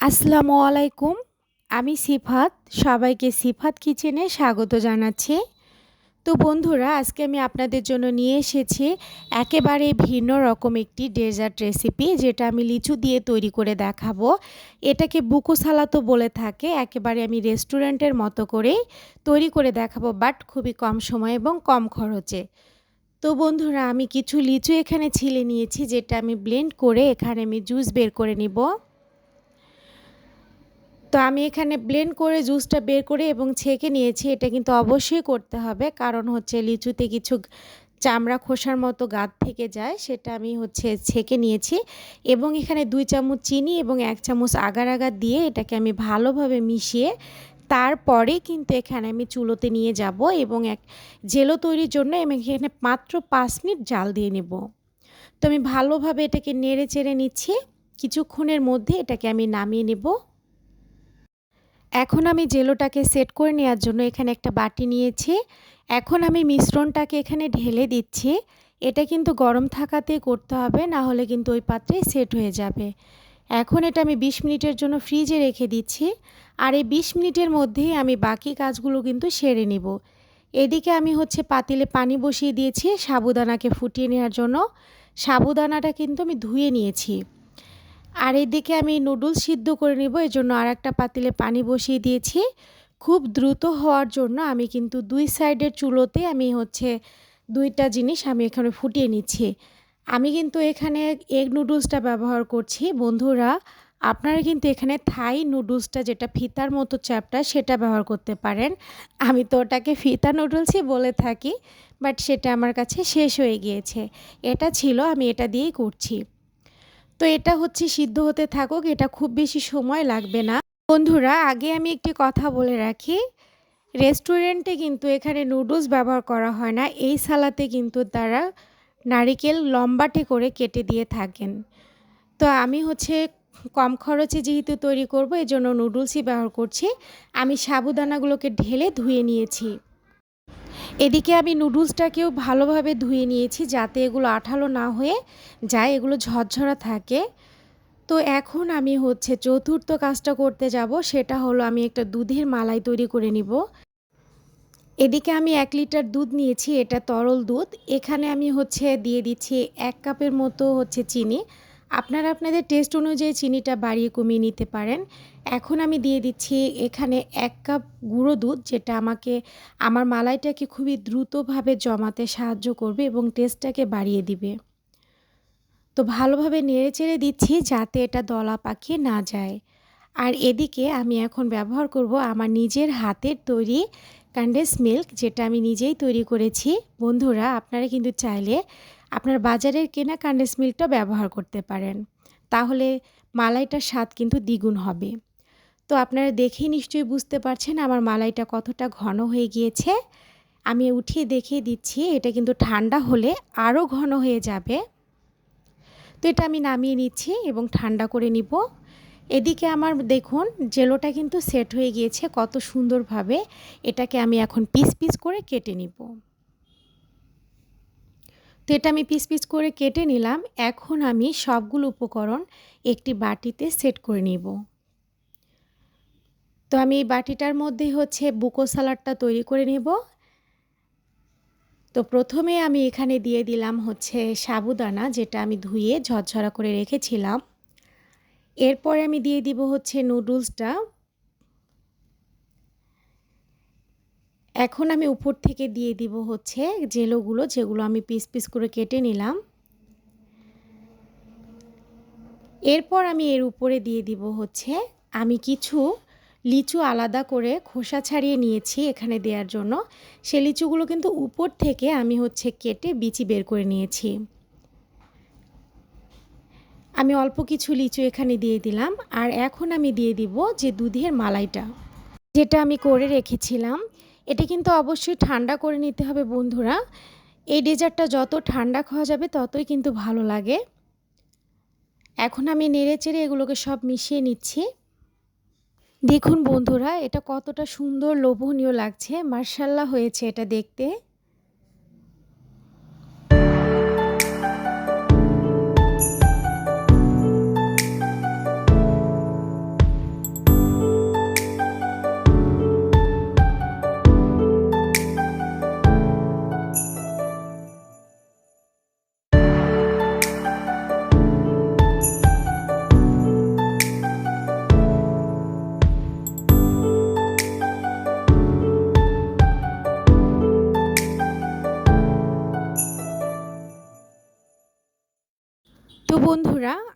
আসসালামু আলাইকুম। আমি সিফাত, সবাইকে সিফাত কিচেনে স্বাগত জানাচ্ছি। তো বন্ধুরা, আজকে আমি আপনাদের জন্য নিয়ে এসেছি একেবারে ভিন্ন রকম একটি ডেজার্ট রেসিপি, যেটা আমি লিচু দিয়ে তৈরি করে দেখাবো। এটাকে বুকো সালাতো বলে থাকে, একেবারে আমি রেস্টুরেন্টের মতো করেই তৈরি করে দেখাবো, বাট খুবই কম সময় এবং কম খরচে। তো বন্ধুরা, আমি কিছু লিচু এখানে ছিলে নিয়েছি, যেটা আমি ব্লেন্ড করে এখানে আমি জুস বের করে নিব। তো আমি এখানে ব্লেন্ড করে জুসটা বের করে এবং ছেঁকে নিয়েছি। এটা কিন্তু অবশ্যই করতে হবে, কারণ হচ্ছে লিচুতে কিছু চামড়া খোসার মতো গাদ থেকে যায়, সেটা আমি হচ্ছে ছেঁকে নিয়েছি। এবং এখানে দুই চামচ চিনি এবং এক চামচ আগার আগার দিয়ে এটাকে আমি ভালোভাবে মিশিয়ে তারপরে কিন্তু এখানে আমি চুলোতে নিয়ে যাব এবং এক জেলো তৈরির জন্য আমি এখানে মাত্র পাঁচ মিনিট জাল দিয়ে নেব। তো আমি ভালোভাবে এটাকে নেড়ে চেড়ে নিচ্ছি। কিছুক্ষণের মধ্যে এটাকে আমি নামিয়ে নেব। এখন আমি জেলোটাকে সেট করে নেওয়ার জন্য এখানে একটা বাটি নিয়েছি। এখন আমি মিশ্রণটাকে এখানে ঢেলে দিচ্ছি। এটা কিন্তু গরম থাকাতে করতে হবে, না হলে কিন্তু ওই পাত্রে সেট হয়ে যাবে। এখন এটা আমি ২০ মিনিটের জন্য ফ্রিজে রেখে দিচ্ছি। আর এই ২০ মিনিটের মধ্যেই আমি বাকি কাজগুলো কিন্তু সেরে নিব। এদিকে আমি হচ্ছে পাতিলে পানি বসিয়ে দিয়েছি সাবুদানাকে ফুটিয়ে নেওয়ার জন্য। সাবুদানাটা কিন্তু আমি ধুয়ে নিয়েছি। আর এদিকে আমি নুডলস সিদ্ধ করে নিব এই জন্য আর একটা পাতিলে পানি বসিয়ে দিয়েছি। খুব দ্রুত হওয়ার জন্য আমি কিন্তু দুই সাইডের চুলোতে আমি হচ্ছে দুইটা জিনিস আমি এখানে ফুটিয়ে নিচ্ছি। আমি কিন্তু এখানে এগ নুডলসটা ব্যবহার করছি। বন্ধুরা, আপনারা কিন্তু এখানে থাই নুডলসটা, যেটা ফিতার মতো চ্যাপটা, সেটা ব্যবহার করতে পারেন। আমি তো ওটাকে ফিতা নুডলসই বলে থাকি, বাট সেটা আমার কাছে শেষ হয়ে গিয়েছে। এটা ছিল, আমি এটা দিয়েই করছি। তো এটা হচ্ছে সিদ্ধ হতে থাকুক, এটা খুব বেশি সময় লাগবে না। বন্ধুরা, আগে আমি একটি কথা বলে রাখি, রেস্টুরেন্টে কিন্তু এখানে নুডলস ব্যবহার করা হয় না, এই সালাতে কিন্তু তারা নারিকেল লম্বাটে করে কেটে দিয়ে থাকেন। তো আমি হচ্ছে কম খরচে যেহেতু তৈরি করব এই জন্য নুডলসই ব্যবহার করছি। আমি সাবুদানাগুলোকে ঢেলে ধুয়ে নিয়েছি। এদিকে আমি নুডলসটাকেও ভালোভাবে ধুয়ে নিয়েছি যাতে এগুলো আঠালো না হয়ে যায়, এগুলো ঝরঝরা থাকে। তো এখন আমি হচ্ছে চতুর্থ কাজটা করতে যাব, সেটা হলো আমি একটা দুধের মালাই তৈরি করে নিব। এদিকে আমি এক লিটার দুধ নিয়েছি, এটা তরল দুধ। এখানে আমি হচ্ছে দিয়ে দিচ্ছি এক কাপের মতো হচ্ছে চিনি। আপনারা আপনাদের টেস্ট অনুযায়ী চিনিটা বাড়িয়ে কমিয়ে নিতে পারেন। এখন আমি দিয়ে দিচ্ছি এখানে এক কাপ গুঁড়ো দুধ, যেটা আমাকে, আমার মালাইটাকে খুবই দ্রুতভাবে জমাতে সাহায্য করবে এবং টেস্টটাকে বাড়িয়ে দিবে। তো ভালোভাবে নেড়ে চেড়ে দিচ্ছি যাতে এটা দলা পাকিয়ে না যায়। আর এদিকে আমি এখন ব্যবহার করব আমার নিজের হাতের তৈরি ক্যান্ডেস মিল্ক যেটা আমি নিজেই তৈরি করেছি। বন্ধুরা, আপনারা কিন্তু চাইলে আপনার বাজারের কেনা কান্ডেন্স মিল্কটা ব্যবহার করতে পারেন। তাহলে মালাইটার স্বাদ কিন্তু দ্বিগুণ হবে। তো আপনারা দেখেই নিশ্চয়ই বুঝতে পারছেন আমার মালাইটা কতটা ঘন হয়ে গিয়েছে। আমি উঠিয়ে দেখিয়ে দিচ্ছি, এটা কিন্তু ঠান্ডা হলে আরও ঘন হয়ে যাবে। তো এটা আমি নামিয়ে নিচ্ছি এবং ঠান্ডা করে নিব। এদিকে আমার দেখুন, জেলোটা কিন্তু সেট হয়ে গিয়েছে কত সুন্দরভাবে। এটাকে আমি এখন পিস পিস করে কেটে নিব। তো এটা আমি পিস পিস করে কেটে নিলাম। এখন আমি সবগুলো উপকরণ একটি বাটিতে সেট করে নিব। তো আমি এই বাটিটার মধ্যে হচ্ছে বুকো সালাডটা তৈরি করে নেব। তো প্রথমে আমি এখানে দিয়ে দিলাম হচ্ছে সাবুদানা, যেটা আমি ধুয়ে ঝরঝরা করে রেখেছিলাম। এরপরে আমি দিয়ে দিব হচ্ছে নুডলসটা। এখন আমি উপর থেকে দিয়ে দিব হচ্ছে জেলোগুলো, যেগুলো আমি পিস পিস করে কেটে নিলাম। এরপর আমি এর উপরে দিয়ে দিব হচ্ছে, আমি কিছু লিচু আলাদা করে খোসা ছাড়িয়ে নিয়েছি এখানে দেওয়ার জন্য। সে লিচুগুলো কিন্তু উপর থেকে আমি হচ্ছে কেটে বিচি বের করে নিয়েছি। আমি অল্প কিছু লিচু এখানে দিয়ে দিলাম, আর এখন আমি দিয়ে দিব যে দুধের মালাইটা, যেটা আমি করে রেখেছিলাম। এটা কিন্তু অবশ্যই ঠান্ডা করে নিতে হবে বন্ধুরা। এই ডেজার্টটা যত ঠান্ডা খাওয়া যাবে, ততই কিন্তু ভালো লাগে। এখন আমি নেড়ে চেড়ে এগুলোকে সব মিশিয়ে নিচ্ছি। দেখুন বন্ধুরা, এটা কতটা সুন্দর লোভনীয় লাগছে। মার্শাল্লাহ হয়েছে এটা দেখতে।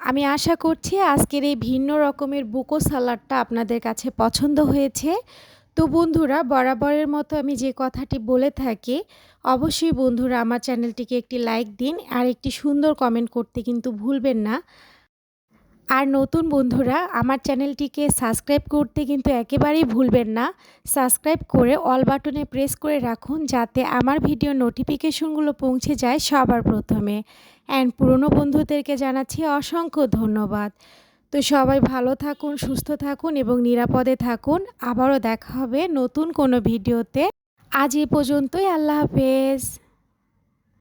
আমি আশা করছি আজকের এই ভিন্ন রকমের বুকো সালাডটা আপনাদের কাছে পছন্দ হয়েছে। তো বন্ধুরা, বরাবরের মতো আমি যে কথাটি বলে থাকি, অবশ্যই বন্ধুরা আমার চ্যানেলটিকে একটি লাইক দিন আর একটি সুন্দর কমেন্ট করতে কিন্তু ভুলবেন না। আর নতুন বন্ধুরা, আমার চ্যানেলটিকে সাবস্ক্রাইব করতে কিন্তু একেবারেই ভুলবেন না। সাবস্ক্রাইব করে অল বাটনে প্রেস করে রাখুন যাতে আমার ভিডিও নোটিফিকেশনগুলো পৌঁছে যায় সবার প্রথমে। অ্যান্ড পুরনো বন্ধুদেরকে জানাচ্ছি অসংখ্য ধন্যবাদ। তো সবাই ভালো থাকুন, সুস্থ থাকুন এবং নিরাপদে থাকুন। আবারও দেখা হবে নতুন কোনো ভিডিওতে। আজ এ পর্যন্তই, আল্লাহ হাফেজ।